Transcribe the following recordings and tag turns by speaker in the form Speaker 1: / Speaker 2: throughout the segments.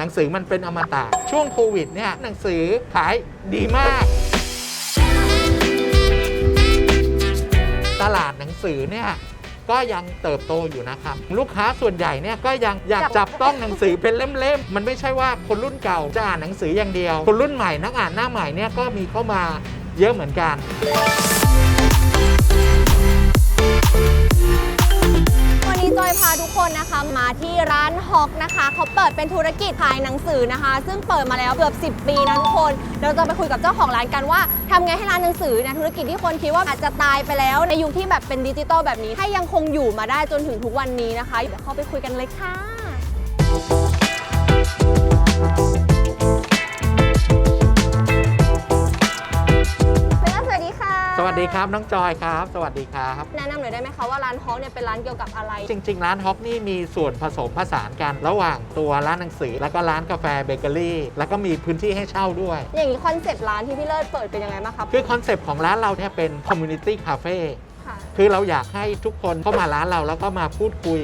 Speaker 1: หนังสือมันเป็นอมตะช่วงโควิดเนี่ยหนังสือขายดีมาก ตลาดหนังสือเนี่ยก็ยังเติบโตอยู่นะครับ ลูกค้าส่วนใหญ่เนี่ยก็ยังอยาก
Speaker 2: จับ
Speaker 1: ต้องหนังสือเป็นเล่มๆ มันไม่ใช่ว่าคนรุ่นเก่าจะอ่านหนังสืออย่างเดียว คนรุ่นใหม่นักอ่านหน้าใหม่เนี่ยก็มีเข้ามาเยอะเหมือนกัน
Speaker 2: นี้จอยพาทุกคนนะคะมาที่ร้านฮอกนะคะ เขาเปิดเป็นธุรกิจขายหนังสือนะคะ ซึ่งเปิดมาแล้วเกือบ 10 ปีนะทุกคน เราจะไปคุยกับเจ้าของร้านกันว่าทำไงให้ร้านหนังสือนะธุรกิจที่คนคิดว่าอาจจะตายไปแล้ว ในยุคที่แบบเป็นดิจิตอลแบบนี้ ให้ยังคงอยู่มาได้จนถึงทุกวันนี้นะคะเดี๋ยวเข้าไปคุยกันเลยค่ะ ดีค
Speaker 1: รับน้องจอยครับ สวัสดีครับ
Speaker 2: แนะนำหน่อยได้ไหมคะว่าร้านฮอกเนี่ยเป็นร้านเกี่ยวกับอะไร
Speaker 1: จริง ๆ ร้านฮอกนี่มีส่วนผสมผสานกันระหว่างตัวร้านหนังสือ แล้วก็ร้านกาแฟเบเกอรี่ แล้วก็มีพื้นที่ให้เช่าด้วย
Speaker 2: อย่างนี้คอนเซ็ปต์ร้านที่พี่เลิศเปิดเป็นยังไงบ้างครับ
Speaker 1: คือคอนเซปต์ของร้านเราเนี่ยเป็นคอมมูนิตี้คาเฟ่
Speaker 2: ค่ะ
Speaker 1: คือเราอยากให้ทุกคนเข้ามาร้านเราแล้วก็มาพูดคุย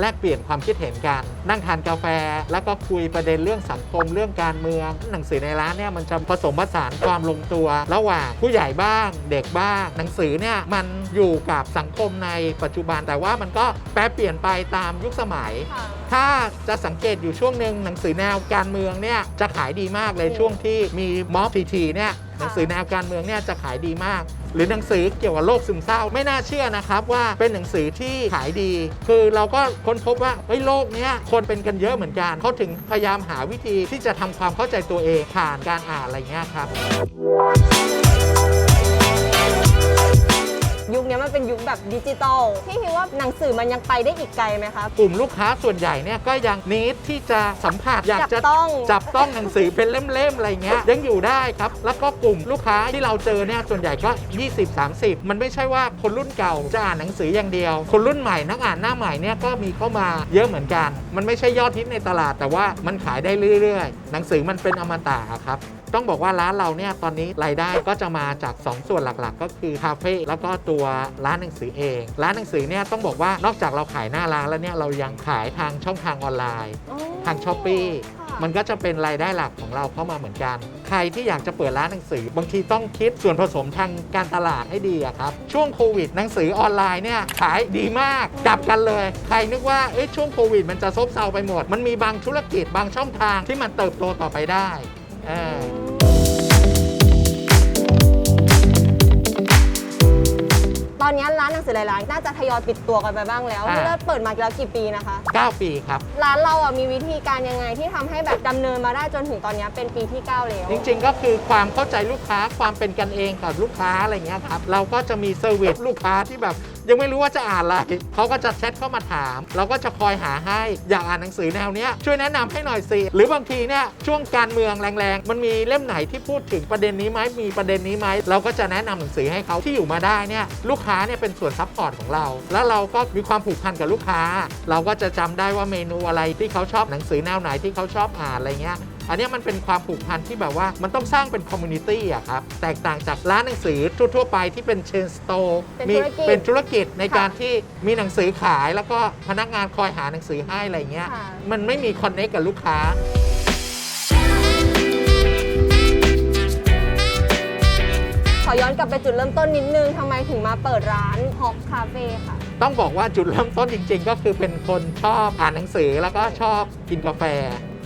Speaker 1: แลกเปลี่ยนความคิดเห็นกัน นั่งทานกาแฟ แล้วก็คุยประเด็นเรื่องสังคมเรื่องการเมือง หนังสือในร้านเนี่ยมันจะผสมผสานความลงตัว ระหว่างผู้ใหญ่บ้าง เด็กบ้าง หนังสือเนี่ยมันอยู่กับสังคมในปัจจุบันแต่ว่ามันก็แปรเปลี่ยนไปตามยุคสมัย
Speaker 2: ค่ะ
Speaker 1: ถ้าจะสังเกตอยู่ช่วงหนึ่งหนังสือแนวการเมืองเนี่ยจะขายดีมากเลย
Speaker 2: อืม
Speaker 1: ช่วงที่มีม็อบทีทีเนี่ยหนังสือแนวการเมืองเนี่ยจะขายดีมาก หรือหนังสือเกี่ยวกับโรคซึมเศร้าไม่น่าเชื่อนะครับว่าเป็นหนังสือที่ขายดี คือเราก็ค้นพบว่าเฮ้ยโรคเนี้ยคนเป็นกันเยอะเหมือนกันเขาถึงพยายามหาวิธีที่จะทำความเข้าใจตัวเองผ่านการอ่านอะไรเงี้ยครับ
Speaker 2: นี้มันเป็นยุคแบบดิจิตอลพี่คิดว่าหนังสือมันยังไปได้อีกไกลไหมคะ
Speaker 1: กลุ่มลูกค้าส่วนใหญ่เนี่ยก็ยังนิดที่จะสัมผัสอยากจะ
Speaker 2: จับต้อง
Speaker 1: จับต้องหนังสือเป็นเล่มๆอะไรเงี้ยยังอยู่ได้ครับ แล้วก็กลุ่มลูกค้าที่เราเจอเนี่ยส่วนใหญ่ก็ 20-30 มันไม่ใช่ว่าคนรุ่นเก่าจะอ่านหนังสืออย่างเดียว คนรุ่นใหม่นักอ่านหน้าใหม่เนี่ยก็มีเข้ามาเยอะเหมือนกัน มันไม่ใช่ยอดฮิตในตลาด แต่ว่ามันขายได้เรื่อยๆ หนังสือมันเป็นอมตะครับ ต้องบอกว่าร้านเราเนี่ยตอนนี้รายได้ก็จะมาจาก 2 ส่วนหลักๆ ก็คือคาเฟ่แล้วก็ตัวร้านหนังสือเอง ร้านหนังสือเนี่ยต้องบอกว่านอกจากเราขายหน้าร้านแล้วเนี่ยเรายังขายทางช่องทางออนไลน์
Speaker 2: อ๋อ
Speaker 1: ทางช้อปปี้
Speaker 2: ค่ะ
Speaker 1: มันก็จะเป็นรายได้หลักของเราเข้ามาเหมือนกัน ใครที่อยากจะเปิดร้านหนังสือ บางทีต้องคิดส่วนผสมทางการตลาดให้ดีอะครับ ช่วงโควิดหนังสือออนไลน์เนี่ยขายดีมากกลับกันเลย ใครนึกว่าเอ้ยช่วงโควิด มันจะซบเซาไปหมด มันมีบางธุรกิจบางช่องทางที่มันเติบโตต่อไปได้เออ
Speaker 2: ตอนนี้ร้านหนังสือหลายร้านน่าจะทยอยปิดตัวกันไปบ้างแล้ว
Speaker 1: อ่า
Speaker 2: พี่เลิศเปิดมาแล้วกี่ปีนะคะ
Speaker 1: 9ปีครับ
Speaker 2: ร้านเราอะมีวิธีการยังไงที่ทำให้แบบดำเนินมาได้จนถึงตอนนี้เป็นปีที่ 9 แล้ว
Speaker 1: จริงๆ ก็คือความเข้าใจลูกค้าความเป็นกันเองกับลูกค้าอะไรเงี้ยครับ เราก็จะมีเซอร์วิสลูกค้าที่แบบยังไม่รู้ว่าจะอ่านอะไรเขาก็จะแชทเข้ามาถาม เราก็จะคอยหาให้อยากอ่านหนังสือแนวเนี้ยช่วยแนะนำให้หน่อยสิหรือบางทีเนี่ยช่วงการเมืองแรงๆ มันมีเล่มไหนที่พูดถึงประเด็นนี้ไหมมีประเด็นนี้ไหมเราก็จะแนะนำหนังสือให้เขาที่อยู่มาได้เนี่ยลูกค้าเนี่ยเป็นส่วนซัพพอร์ตของเรา แล้วเราก็มีความผูกพันกับลูกค้า เราก็จะจำได้ว่าเมนูอะไรที่เขาชอบหนังสือแนวไหนที่เขาชอบอ่านอะไรเงี้ย อันเนี้ยมันเป็นความผูกพันที่แบบว่ามันต้องสร้างเป็นคอมมูนิตี้อะครับแตกต่างจากร้านหนังสือทั่วๆไปที่เป็นเชนสโตร์
Speaker 2: เป็น
Speaker 1: มี
Speaker 2: ธุรกิจ
Speaker 1: เป็นธุรกิจใน
Speaker 2: ค่ะ
Speaker 1: การที่มีหนังสือขายแล้วก็พนักงานคอยหาหนังสือให้อะไรเงี้ย
Speaker 2: ค่ะ
Speaker 1: มันไม่มีคอนเน c กับลูกค้า
Speaker 2: ขอย้อนกลับไปจุดเริ่มต้นนิดนึงทำไมถึงมาเปิดร้านฮอกคาเฟ่ค่ะ
Speaker 1: ต้องบอกว่าจุดเริ่มต้นจริง ๆ ก็คือเป็นคนชอบอ่านหนังสือแล้วก็ชอบกินกาแฟ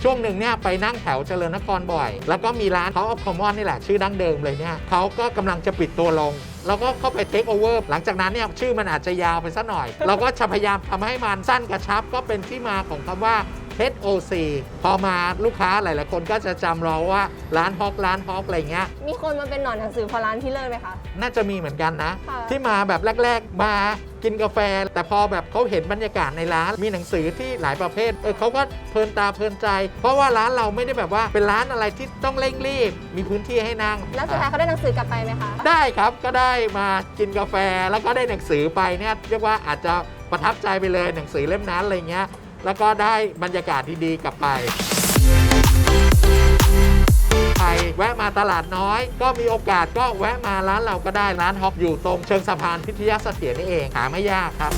Speaker 1: ช่วงหนึ่งเนี่ยไปนั่งแถวเจริญนครบ่อย แล้วก็มีร้านเขาออฟคอมมอนนี่แหละชื่อดั้งเดิมเลยเนี่ยเขาก็กำลังจะปิดตัวลงเราก็เข้าไปเทคโอเวอร์หลังจากนั้นเนี่ยชื่อมันอาจจะยาวไปสักหน่อย เราก็จะพยายามทำให้มันสั้นกระชับก็เป็นที่มาของคำว่า HOC พอมาลูกค้าหลาย ๆ คนก็จะจำเราว่าร้านฮอกร้านฮอกอะไรเงี้ย
Speaker 2: มีคนมาเป็นหนอนหนังสือพอร้านพี่เลิศไหมคะ
Speaker 1: น่าจะมีเหมือนกันนะ
Speaker 2: ค่ะ
Speaker 1: ที่มาแบบแรก ๆ มากินกาแฟ แต่พอแบบเขาเห็นบรรยากาศในร้าน มีหนังสือที่หลายประเภทเออเขาก็เพลินตาเพลินใจ เพราะว่าร้านเราไม่ได้แบบว่าเป็นร้านอะไรที่ต้องเร่งรีบ มีพื้นที่ให้นั่ง
Speaker 2: แล้วสุดท้ายเขาได้หนังสือกลับไปไหมคะ
Speaker 1: ได้ครับก็ได้มากินกาแฟแล้วก็ได้หนังสือไปเนี่ยเรียกว่าอาจจะประทับใจไปเลยหนังสือเล่มนั้นอะไรเงี้ย แล้วก็ได้บรรยากาศดีๆกลับไปใครแวะมาตลาดน้อย ก็มีโอกาสก็แวะมาร้านเราก็ได้ร้านฮอกอยู่ตรงเชิงสะพานพิทยาเสถียรนี่เองหาไม่ยากครับ